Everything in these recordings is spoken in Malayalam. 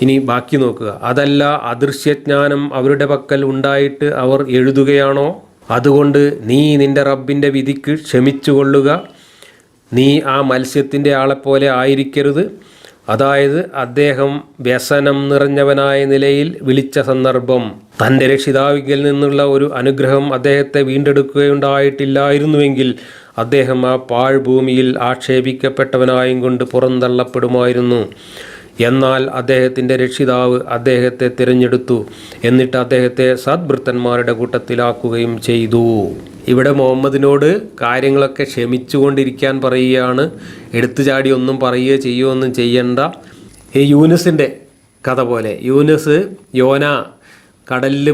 ഇനി ബാക്കി നോക്കുക. അതല്ല അദൃശ്യജ്ഞാനം അവരുടെ പക്കൽ ഉണ്ടായിട്ട് അവർ എഴുതുകയാണോ? അതുകൊണ്ട് നീ നിന്റെ റബ്ബിന്റെ വിധിക്ക് ക്ഷമിച്ചുകൊള്ളുക. നീ ആ മത്സ്യത്തിന്റെ ആളെപ്പോലെ ആയിരിക്കരുത്. അതായത് അദ്ദേഹം വ്യസനം നിറഞ്ഞവനായ നിലയിൽ വിളിച്ച സന്ദർഭം. തന്റെ രക്ഷിതാവിങ്കിൽ നിന്നുള്ള ഒരു അനുഗ്രഹം അദ്ദേഹത്തെ വീണ്ടെടുക്കുകയുണ്ടായിട്ടില്ലായിരുന്നുവെങ്കിൽ അദ്ദേഹം ആ പാഴ്ഭൂമിയിൽ ആക്ഷേപിക്കപ്പെട്ടവനായും കൊണ്ട് പുറന്തള്ളപ്പെടുമായിരുന്നു. എന്നാൽ അദ്ദേഹത്തിന്റെ രക്ഷിതാവ് അദ്ദേഹത്തെ തിരഞ്ഞെടുത്തു എന്നിട്ട് അദ്ദേഹത്തെ സദ്ഭൃത്തന്മാരുടെ കൂട്ടത്തിലാക്കുകയും ചെയ്തു. ഇവിടെ മുഹമ്മദിനോട് കാര്യങ്ങളൊക്കെ ക്ഷമിച്ചുകൊണ്ടിരിക്കാൻ പറയുകയാണ്. എടുത്തു ചാടി ഒന്നും പറയുകയോ ചെയ്യുകയോ ഒന്നും ചെയ്യണ്ട. ഈ യൂനസിന്റെ കഥ പോലെ. യൂനസ് യോന കടലിൽ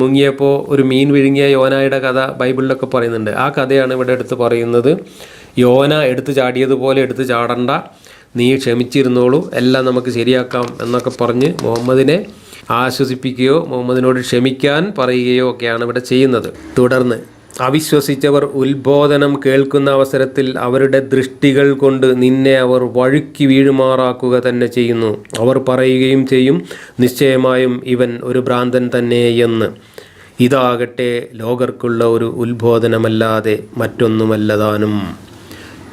മുങ്ങിയപ്പോൾ ഒരു മീൻ വിഴുങ്ങിയ യോനയുടെ കഥ ബൈബിളിലൊക്കെ പറയുന്നുണ്ട്. ആ കഥയാണ് ഇവിടെ എടുത്ത് പറയുന്നത്. യോന എടുത്തു ചാടിയതുപോലെ എടുത്തു ചാടണ്ട നീ ക്ഷമിച്ചിരുന്നോളൂ എല്ലാം നമുക്ക് ശരിയാക്കാം എന്നൊക്കെ പറഞ്ഞ് മുഹമ്മദിനെ ആശ്വസിപ്പിക്കുകയോ മുഹമ്മദിനോട് ക്ഷമിക്കാൻ പറയുകയോ ഒക്കെയാണ് ഇവിടെ ചെയ്യുന്നത്. തുടർന്ന് അവിശ്വസിച്ചവർ ഉത്ബോധനം കേൾക്കുന്ന അവസരത്തിൽ അവരുടെ ദൃഷ്ടികൾ കൊണ്ട് നിന്നെ അവർ വഴുക്കി വീഴുമാറാക്കുക തന്നെ ചെയ്യുന്നു. അവർ പറയുകയും ചെയ്യും നിശ്ചയമായും ഇവൻ ഒരു ഭ്രാന്തൻ തന്നെ എന്ന്. ഇതാകട്ടെ ലോകർക്കുള്ള ഒരു ഉത്ബോധനമല്ലാതെ മറ്റൊന്നുമല്ലതാനും.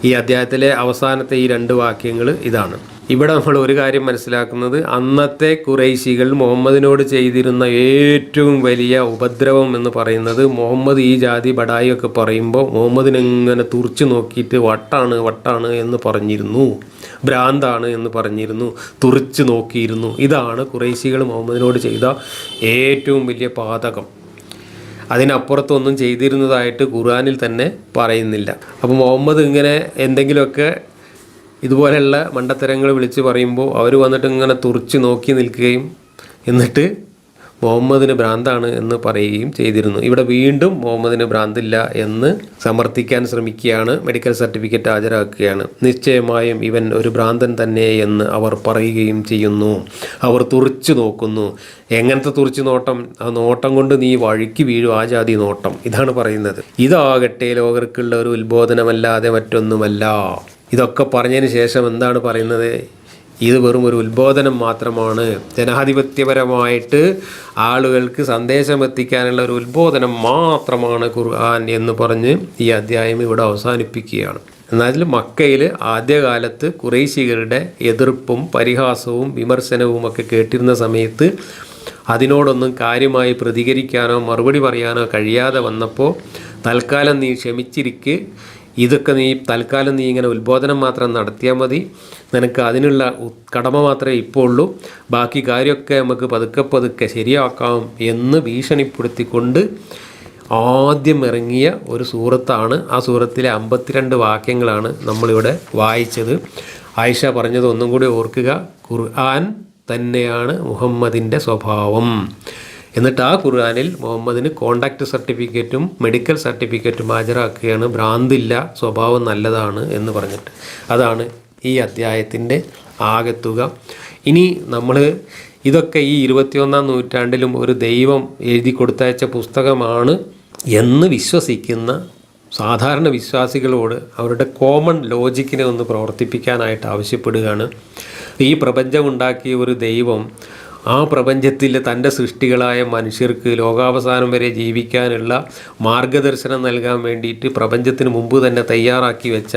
ഈ അധ്യായത്തിലെ അവസാനത്തെ ഈ രണ്ട് വാക്യങ്ങൾ ഇതാണ്. ഇവിടെ നമ്മൾ ഒരു കാര്യം മനസ്സിലാക്കുന്നത് അന്നത്തെ കുറേശികൾ മുഹമ്മദിനോട് ചെയ്തിരുന്ന ഏറ്റവും വലിയ ഉപദ്രവം എന്ന് പറയുന്നത് മുഹമ്മദ് ഈ ജാതി ബടായി ഒക്കെ പറയുമ്പോൾ മുഹമ്മദിനെങ്ങനെ തുറച്ചു നോക്കിയിട്ട് വട്ടാണ് വട്ടാണ് എന്ന് പറഞ്ഞിരുന്നു. ഭ്രാന്താണ് എന്ന് പറഞ്ഞിരുന്നു. തുറച്ചു നോക്കിയിരുന്നു. ഇതാണ് കുറേശികൾ മുഹമ്മദിനോട് ചെയ്ത ഏറ്റവും വലിയ പാതകം. അതിനപ്പുറത്തൊന്നും ചെയ്തിരുന്നതായിട്ട് ഖുർആാനിൽ തന്നെ പറയുന്നില്ല. അപ്പോൾ മുഹമ്മദ് ഇങ്ങനെ എന്തെങ്കിലുമൊക്കെ ഇതുപോലെയുള്ള മണ്ടത്തരങ്ങൾ വിളിച്ച് പറയുമ്പോൾ അവർ വന്നിട്ട് ഇങ്ങനെ തുറച്ച് നോക്കി നിൽക്കുകയും എന്നിട്ട് മുഹമ്മദിന് ഭ്രാന്താണ് എന്ന് പറയുകയും ചെയ്തിരുന്നു. ഇവിടെ വീണ്ടും മുഹമ്മദിന് ഭ്രാന്തില്ല എന്ന് സമർത്ഥിക്കാൻ ശ്രമിക്കുകയാണ്. മെഡിക്കൽ സർട്ടിഫിക്കറ്റ് ഹാജരാക്കുകയാണ്. നിശ്ചയമായും ഇവൻ ഒരു ഭ്രാന്തൻ തന്നെ എന്ന് അവർ പറയുകയും ചെയ്യുന്നു. അവർ തുറച്ചു നോക്കുന്നു. എങ്ങനത്തെ തുറച്ചു നോട്ടം? ആ നോട്ടം കൊണ്ട് നീ വഴുക്കി വീഴും ആ ജാതി നോട്ടം. ഇതാണ് പറയുന്നത്. ഇതാകട്ടെ ലോകർക്കുള്ള ഒരു ഉത്ബോധനമല്ലാതെ മറ്റൊന്നുമല്ല. ഇതൊക്കെ പറഞ്ഞതിന് ശേഷം എന്താണ് പറയുന്നത്? ഇത് വെറും ഒരു ഉത്ബോധനം മാത്രമാണ്. ജനാധിപത്യപരമായിട്ട് ആളുകൾക്ക് സന്ദേശം എത്തിക്കാനുള്ള ഒരു ഉത്ബോധനം മാത്രമാണ് ഖുർആൻ എന്ന് പറഞ്ഞ് ഈ അധ്യായം ഇവിടെ അവസാനിപ്പിക്കുകയാണ്. എന്നാൽ മക്കയിൽ ആദ്യകാലത്ത് കുറേശികളുടെ എതിർപ്പും പരിഹാസവും വിമർശനവും ഒക്കെ കേട്ടിരുന്ന സമയത്ത് അതിനോടൊന്നും കാര്യമായി പ്രതികരിക്കാനോ മറുപടി പറയാനോ കഴിയാതെ വന്നപ്പോൾ തൽക്കാലം നീ ക്ഷമിച്ചിരിക്ക്. ഇതൊക്കെ നീ തൽക്കാലം നീ ഇങ്ങനെ ഉത്ബോധനം മാത്രം നടത്തിയാൽ മതി. നിനക്ക് അതിനുള്ള കടമ മാത്രമേ ഇപ്പോൾ ഉള്ളൂ. ബാക്കി കാര്യമൊക്കെ നമുക്ക് പതുക്കെ പതുക്കെ ശരിയാക്കാം എന്ന് ഭീഷണിപ്പെടുത്തിക്കൊണ്ട് ആദ്യം ഇറങ്ങിയ ഒരു സൂറത്താണ്. ആ സൂറത്തിലെ അമ്പത്തിരണ്ട് വാക്യങ്ങളാണ് നമ്മളിവിടെ വായിച്ചത്. ആയിഷ പറഞ്ഞത് ഒന്നും കൂടി ഓർക്കുക. ഖുർആൻ തന്നെയാണ് മുഹമ്മദിന്റെ സ്വഭാവം. എന്നിട്ട് ആ ഖുർആാനിൽ മുഹമ്മദിന് കോണ്ടാക്ട് സർട്ടിഫിക്കറ്റും മെഡിക്കൽ സർട്ടിഫിക്കറ്റും ഹാജരാക്കുകയാണ്. ഭ്രാന്തില്ല സ്വഭാവം നല്ലതാണ് എന്ന് പറഞ്ഞിട്ട്. അതാണ് ഈ അധ്യായത്തിന്റെ ആകത്തുക ഇനി നമ്മൾ ഇതൊക്കെ ഈ ഇരുപത്തിയൊന്നാം നൂറ്റാണ്ടിലും ഒരു ദൈവം എഴുതി കൊടുത്തയച്ച പുസ്തകമാണ് എന്ന് വിശ്വസിക്കുന്ന സാധാരണ വിശ്വാസികളോട് അവരുടെ കോമൺ ലോജിക്കിനെ ഒന്ന് പ്രവർത്തിപ്പിക്കാനായിട്ട് ആവശ്യപ്പെടുകയാണ്. ഈ പ്രപഞ്ചമുണ്ടാക്കിയ ഒരു ദൈവം ആ പ്രപഞ്ചത്തിലെ തന്റെ സൃഷ്ടികളായ മനുഷ്യർക്ക് ലോകാവസാനം വരെ ജീവിക്കാനുള്ള മാർഗദർശനം നൽകാൻ വേണ്ടിയിട്ട് പ്രപഞ്ചത്തിന് മുമ്പ് തന്നെ തയ്യാറാക്കി വെച്ച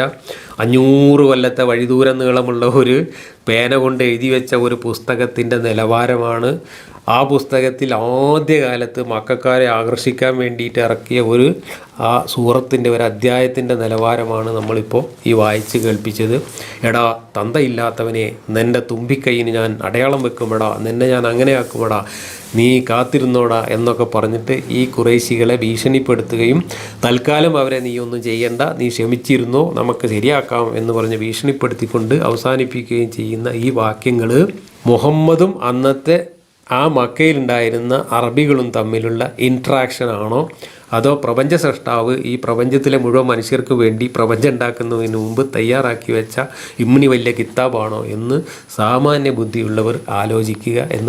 അഞ്ഞൂറ് കൊല്ലത്തെ വഴിദൂരം നീളമുള്ള ഒരു പേന കൊണ്ട് എഴുതി വെച്ച ഒരു പുസ്തകത്തിന്റെ നിലവാരമാണ് ആ പുസ്തകത്തിൽ ആദ്യകാലത്ത് മക്കാരെ ആകർഷിക്കാൻ വേണ്ടിയിട്ട് ഇറക്കിയ ഒരു ആ സൂറത്തിന്റെ ഒരു അധ്യായത്തിന്റെ നിലവാരമാണ് നമ്മളിപ്പോൾ ഈ വായിച്ച് കേൾപ്പിച്ചത്. എടാ തന്തയില്ലാത്തവനെ നിന്റെ തുമ്പിക്കൈയിന് ഞാൻ അടയാളം വെക്കുമെടാ നിന്നെ ഞാൻ അങ്ങനെ ആക്കുമെടാ നീ കാത്തിരുന്നോടാ എന്നൊക്കെ പറഞ്ഞിട്ട് ഈ കുറേശികളെ ഭീഷണിപ്പെടുത്തുകയും തൽക്കാലം അവരെ നീ ഒന്നും ചെയ്യണ്ട നീ ക്ഷമിച്ചിരുന്നോ നമുക്ക് ശരിയാക്കാം എന്ന് പറഞ്ഞ് ഭീഷണിപ്പെടുത്തിക്കൊണ്ട് അവസാനിപ്പിക്കുകയും ചെയ്യുന്ന ഈ വാക്യങ്ങൾ മുഹമ്മദും അന്നത്തെ ആ മക്കയിലുണ്ടായിരുന്ന അറബികളും തമ്മിലുള്ള ഇൻട്രാക്ഷൻ ആണോ? അതോ പ്രപഞ്ച സൃഷ്ടാവ് ഈ പ്രപഞ്ചത്തിലെ മുഴുവൻ മനുഷ്യർക്ക് വേണ്ടി പ്രപഞ്ചം ഉണ്ടാക്കുന്നതിന് മുമ്പ് തയ്യാറാക്കി വെച്ച ഇമ്മിണി വലിയ കിതാബാണോ എന്ന് സാമാന്യ ബുദ്ധിയുള്ളവർ ആലോചിക്കുക എന്ന്